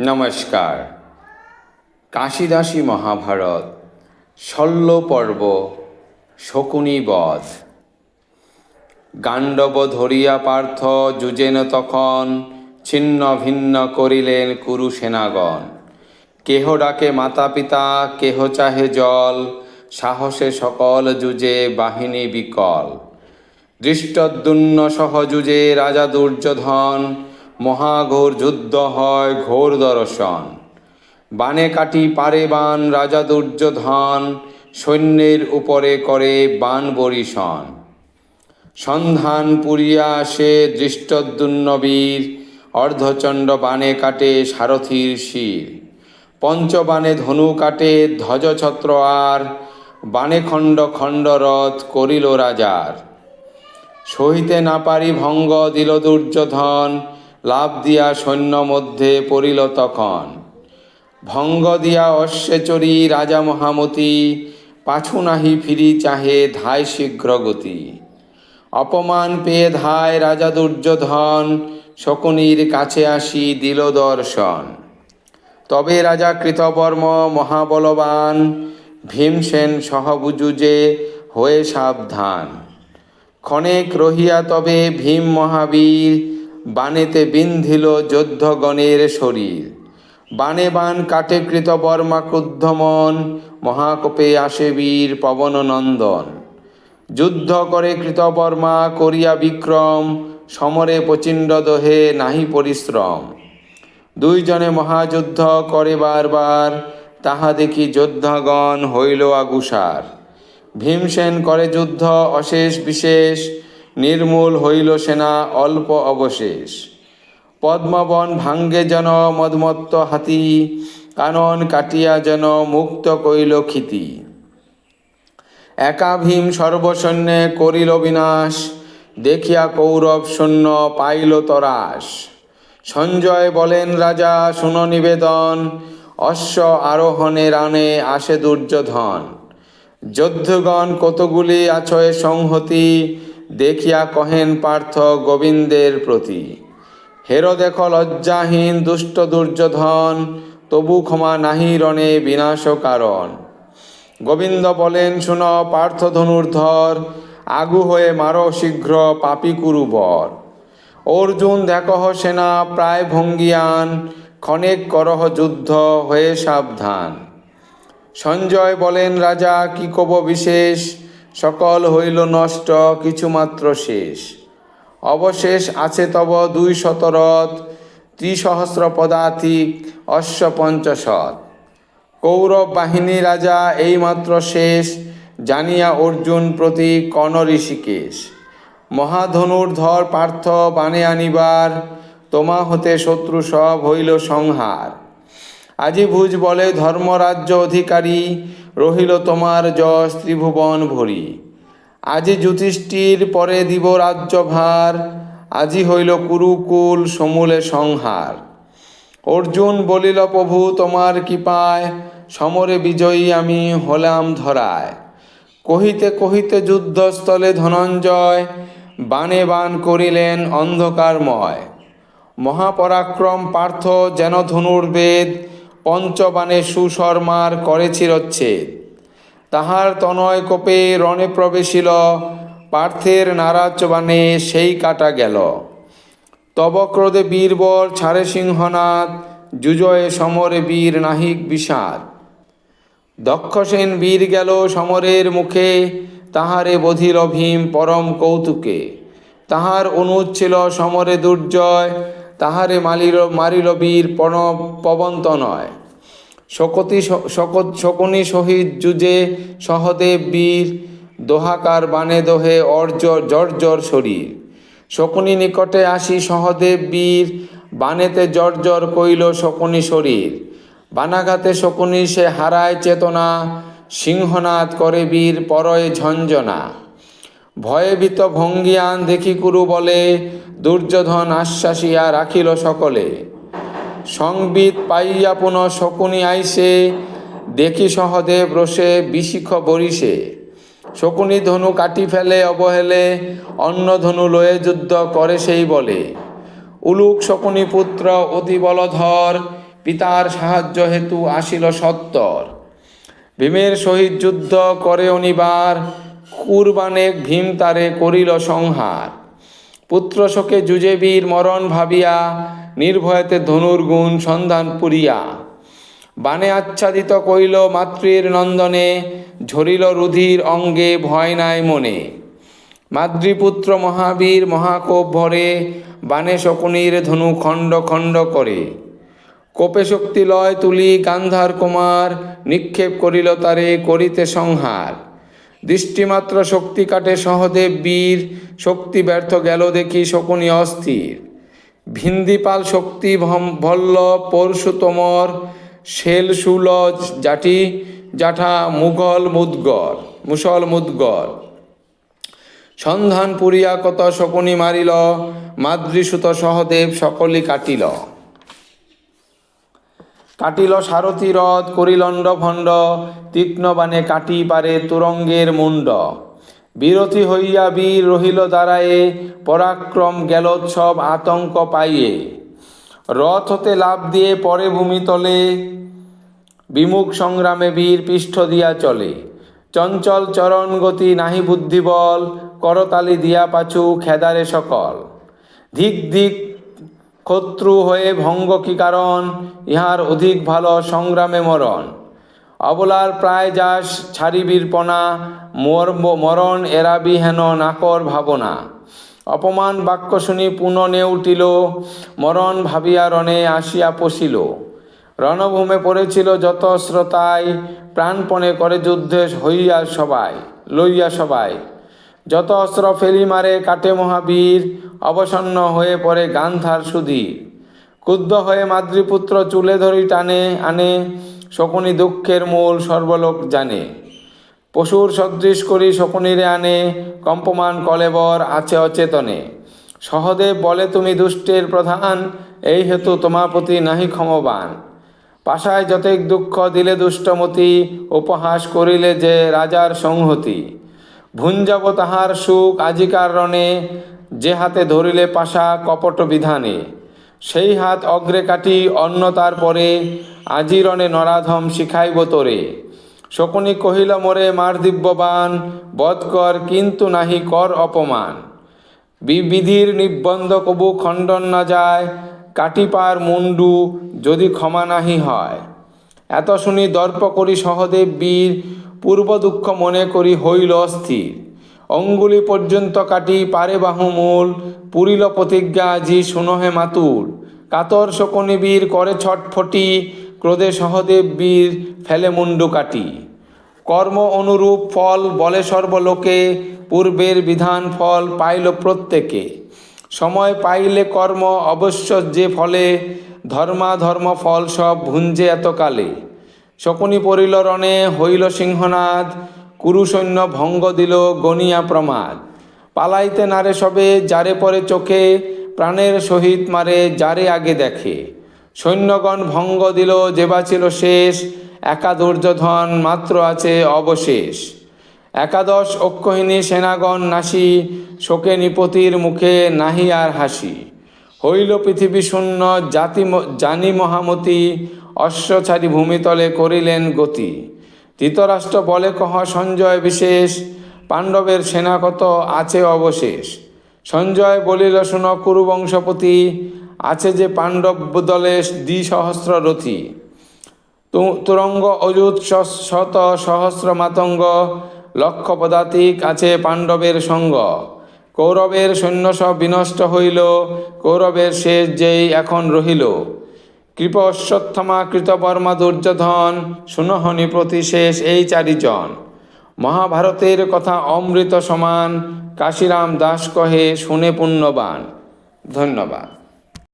নমস্কার। কাশিদাসী মহাভারত শল্য পর্ব শকুনি বধ। গাণ্ডব ধরিয়া পার্থ যুজেন তখন, ছিন্ন ভিন্ন করিলেন কুরু সেনাগণ। কেহ ডাকে মাতা পিতা, কেহ চাহে জল, সাহসে সকল যুজে বাহিনী বিকল। দৃষ্টদ্যুন্ন সহযুজে রাজা দুর্যোধন মহাঘোর যুদ্ধ হয় ঘোর দর্শন। বানে কাটি পারে বান, রাজা দুর্যোধন সৈন্যের উপরে করে বান বরিশন। সন্ধান পুরিয়া আসে দৃষ্টদ্যুন্নবীর অর্ধচণ্ড বানে কাটে সারথীর শির। পঞ্চবাণে ধনু কাটে ধ্বজছত্র আর, বানে খণ্ড খণ্ড রথ করিল রাজার। সহিতে না পারি ভঙ্গ, দিল দুর্যোধন লাভ দিয়া সৈন্য মধ্যে পড়িল তখন। ভঙ্গ দিয়া অশ্বে চরি রাজা মহামতি, পাছু নাহি ফিরি চাহে ধায় শীঘ্র গতি। অপমান পেয়ে ধায় রাজা দুর্যোধন, শকুনির কাছে আসি দিল দর্শন। তবে রাজা কৃতবর্ম মহাবলবান, ভীমসেন সহবুজুজে হয়ে সাবধান। ক্ষণেক রহিয়া তবে ভীম মহাবীর বানেতে বিন্ধিল যোদ্ধগণের শরীর। বানে বান কাটে কৃতবর্মা ক্রুদ্ধমন, মহাকোপে আসে বীর পবন নন্দন যুদ্ধ করে কৃতবর্মা করিয়া বিক্রম, সমরে প্রচিণ্ড দোহে নাহি পরিশ্রম। দুইজনে মহাযুদ্ধ করে বারবার, তাহা দেখি যোদ্ধাগণ হইল আগুসার। ভীমসেন করে যুদ্ধ অশেষ বিশেষ নির্মূল হইল সেনা অল্প অবশেষ। পদ্মবন ভাঙ্গে যেন মদমত্ত হাতি, কানন কাটিয়া যেন মুক্ত কইল ক্ষিতি। একা ভীম সর্বসৈন্যে করিল বিনাশ, দেখিয়া কৌরব শূন্য পাইল তরাস সঞ্জয় বলেন, রাজা, শুন নিবেদন, অশ্ব আরোহণে রানে আসে দুর্যোধন। যোদ্ধগণ কতগুলি আছয় সংহতি দেখিয়া কহেন পার্থ গোবিন্দের প্রতি হেরো দেখ লজ্জাহীন দুষ্ট দুর্যোধন, তবু ক্ষমা নাহি রণে বিনাশ কারণ। গোবিন্দ বলেন, শুন পার্থ ধনুর্ধর, আগু হয়ে মারো শীঘ্র পাপি কুরুবর। অর্জুন দেখহ সেনা প্রায় ভঙ্গিয়ান, ক্ষণেক করহ যুদ্ধ হয়ে সাবধান। সঞ্জয় বলেন, রাজা, কি কব বিশেষ? সকল হইল নষ্ট, কিছুমাত্র শেষ। অবশেষ আছে তব দুই শতরথ, ত্রিসহস্র পদাতিক, অশ্ব পঞ্চশত। কৌরব বাহিনী রাজা এইমাত্র শেষ, জানিয়া অর্জুন প্রতি কর্ণ ঋষিকেশ। মহাধনুর্ধর পার্থ বানে আনিবার, তোমা হতে শত্রু সব হইল সংহার। আজি ভুজ বলে ধর্মরাজ্য অধিকারী, রহিল তোমার যশ ত্রিভুবন ভরি। আজি যুধিষ্ঠির পরে দিব রাজ্যভার, আজি হইল কুরুকুল সমূলে সংহার। অর্জুন বলিল, প্রভু, তোমার কৃপায় সমরে বিজয়ী আমি হলাম ধরায়। কহিতে কহিতে যুদ্ধস্থলে ধনঞ্জয় বানে বান করিলেন অন্ধকারময়। মহাপরাক্রম পার্থ যেন ধনুর্বেদ পঞ্চবাণে সুশর্মার করে চিরচ্ছেদ। তাহার তনয় কোপে রণে প্রবেশিল, পার্থের নারাজ বাণে সেই কাটা গেল। তব ক্রোধে বীরবর ছাড়ে সিংহনাথ যুজয়ে সমরে বীর নাহিক বিষাদ। দক্ষসেন বীর গেল সমরের মুখে, তাহারে বধিল ভীম পরম কৌতুকে। তাহার অনুজ ছিল সমরে দুর্জয়, তাহারে মালিল, মারিল বীর প্রণব পবন্ত নয়। শকতি শকুনি শহীদ যুজে সহদেব বীর, দোহাকার বানে দোহে অর্জ জর্জর শরীর। শকুনি নিকটে আসি সহদেব বীর, বানেতে জর্জর কইল শকুনি শরীর। বানাঘাতে শকুনি সে হারায় চেতনা, সিংহনাদ করে বীর, পরয়ে ঝঞ্ঝনা। ভয়ভীত ভঙ্গিয়ান দেখি কুরু বলে, দুর্যোধন আশ্বাসিয়া রাখিল সকলে। সংবিত পাইয়া পুনঃ শকুনি আইসে, দেখি সহদেব রসে বিশিখ বরিশে শকুনি ধনু কাটি ফেলে, অবহেলে অন্য ধনু লয়ে যুদ্ধ করে সেই বলে। উলুক শকুনি পুত্র, অতি বলধর, পিতার সাহায্য হেতু আসিল সত্তর। ভীমের সহিত যুদ্ধ করে অনিবার কুরবানেক ভীম তারে করিল সংহার। পুত্র শোকে যুজে বীর মরণ ভাবিয়া নির্ভয়তে ধনুর গুণ সন্ধান পুরিয়া। বানে আচ্ছাদিত কইল মাতৃর নন্দনে, ঝরিল রুধির অঙ্গে ভয় নাই মনে। মাতৃপুত্র মহাবীর মহাকোপ ভরে বানে শকুনির ধনু খণ্ড খণ্ড করে। কোপে শক্তি লয় তুলি গান্ধার কুমার, নিক্ষেপ করিল তারে করিতে সংহার। দৃষ্টিমাত্র শক্তি কাটে সহদেব বীর, শক্তি ব্যর্থ গেল দেখি শকুনি অস্থির। ভিন্দিপাল শক্তি ভল্ল পরশু তোমর শেল শুল জাটি, জাঠা মুঘল মুদগর, মুসল মুদগর। সন্ধান পুরিয়া কত শকুনি মারিল মাদ্রিসুত সহদেব সকলি কাটিল। কাটিল সারথি রথ করিলণ্ড ভণ্ড তীক্ষ্ণ বাণে কাটি পারে তুরঙ্গের মুণ্ড। বিরথী হইয়া বীর রহিল দাঁড়ায়ে পরাক্রম গেলোৎসব আতঙ্ক পাইয়ে। রথ হতে লাভ দিয়ে পরে ভূমিতলে বিমুখ সংগ্রামে বীর পৃষ্ঠ দিয়া চলে। চঞ্চল চরণ গতি নাহি বুদ্ধিবল, করতালি দিয়া পাছু খেদারে সকল। ধিক ধিক শত্রু হয়ে ভঙ্গ কি কারণ, ইহার অধিক ভালো সংগ্রামে মরণ। অবলার প্রায় যাস ছাড়িবীর পনা মর্ম মরণ এরাবি হেন নাকর ভাবনা। অপমান বাক্য শুনি পুননে উঠিল, মরণ ভাবিয়া রণে আসিয়া পশিল। রণভূমে পড়েছিল যত শ্রোতায় প্রাণপণে করে যুদ্ধে হইয়া সবাই, লইয়া সবাই। যত অস্ত্র ফেলি মারে কাটে মহাবীর, অবসন্ন হয়ে পড়ে গান্ধার সুধীর। ক্ষুদ্ধ হয়ে মাতৃপুত্র চুলে ধরি টানে, আনে শকুনি দুঃখের মূল সর্বলোক জানে। পশুর সদৃশ করি শকুনিরে আনে, কম্পমান কলেবর আছে অচেতনে। সহদেব বলে তুমি দুষ্টের প্রধান, এই হেতু তোমার প্রতি নাহি ক্ষমবান। পাশায় যতেক দুঃখ দিলে দুষ্টমতি, উপহাস করিলে যে রাজার সংহতি। ভুঞ্জাব তাহার সুখ আজিকার রণে, যে হাতে ধরিলে পাশা কপট বিধানে। সেই হাত অগ্রে কাটি অন্য তার পরে আজি নরাধম শিখাইব তোরে। শকুনি কহিল, মোরে মার দিব্যবান, বধ কর, কিন্তু নাহি কর অপমান। বিবিধির নিবন্ধ কবু খণ্ডন না যায়, কাটিপার মুন্ডু যদি ক্ষমা নাহি হয় এত শুনি দর্প করি সহদেব বীর পূর্ব দুঃখ মনে করি হইল অস্থির। অঙ্গুলি পর্যন্ত কাটি পারে বাহু মূল, পুরিল প্রতিজ্ঞা আজি শুনহে মাতুর কাতর শকুনি বীর করে ছটফটি, ক্রোধে সহদেব বীর ফেলে মুন্ডু কাটি। কর্ম অনুরূপ ফল বলে সর্বলোকে, পূর্বের বিধান ফল পাইল প্রত্যেকে। সময় পাইলে কর্ম অবশ্য যে ফলে, ধর্মাধর্ম ফল সব ভুঞ্জে এতকালে। শকুনি পড়িল রণে হইল সিংহনাদ কুরু সৈন্য ভঙ্গ দিল গনিয়া প্রমাদ। পালাইতে নারে সবে, যারে পরে চোখে, প্রাণের সহিত মারে, যারে আগে দেখে। সৈন্যগণ ভঙ্গ দিল যেবা ছিল শেষ একা দুর্যোধন মাত্র আছে অবশেষ। একাদশ অক্ষহিনী সেনাগণ নাসি, শোকে নিপতির মুখে নাহি আর হাসি। হইল পৃথিবী শূন্য, জাতি জানি মহামতি অশ্ব ছাড়ি ভূমিতলে করিলেন গতি। ধৃতরাষ্ট্র বলে কহ, সঞ্জয় বিশেষ, পাণ্ডবের সেনা কত আছে অবশেষ? সঞ্জয় বলিল, শুন কুরুবংশপতি আছে যে পাণ্ডব দলে দ্বিসহস্র রথী। তুরঙ্গ অযুত শত সহস্র মাতঙ্গ, লক্ষ পদাতিক আছে পাণ্ডবের সঙ্গ। কৌরবের সৈন্য সব বিনষ্ট হইল, কৌরবের শেষ যেই এখন রহিল। কৃপ অশ্বত্থমা কৃতবর্মা দুর্যোধন সুনহনি প্রতিশেষ এই চারিজন। মহাভারতের কথা অমৃত সমান, কাশিরাম দাস কহে, শুনে পুণ্যবান। ধন্যবাদ।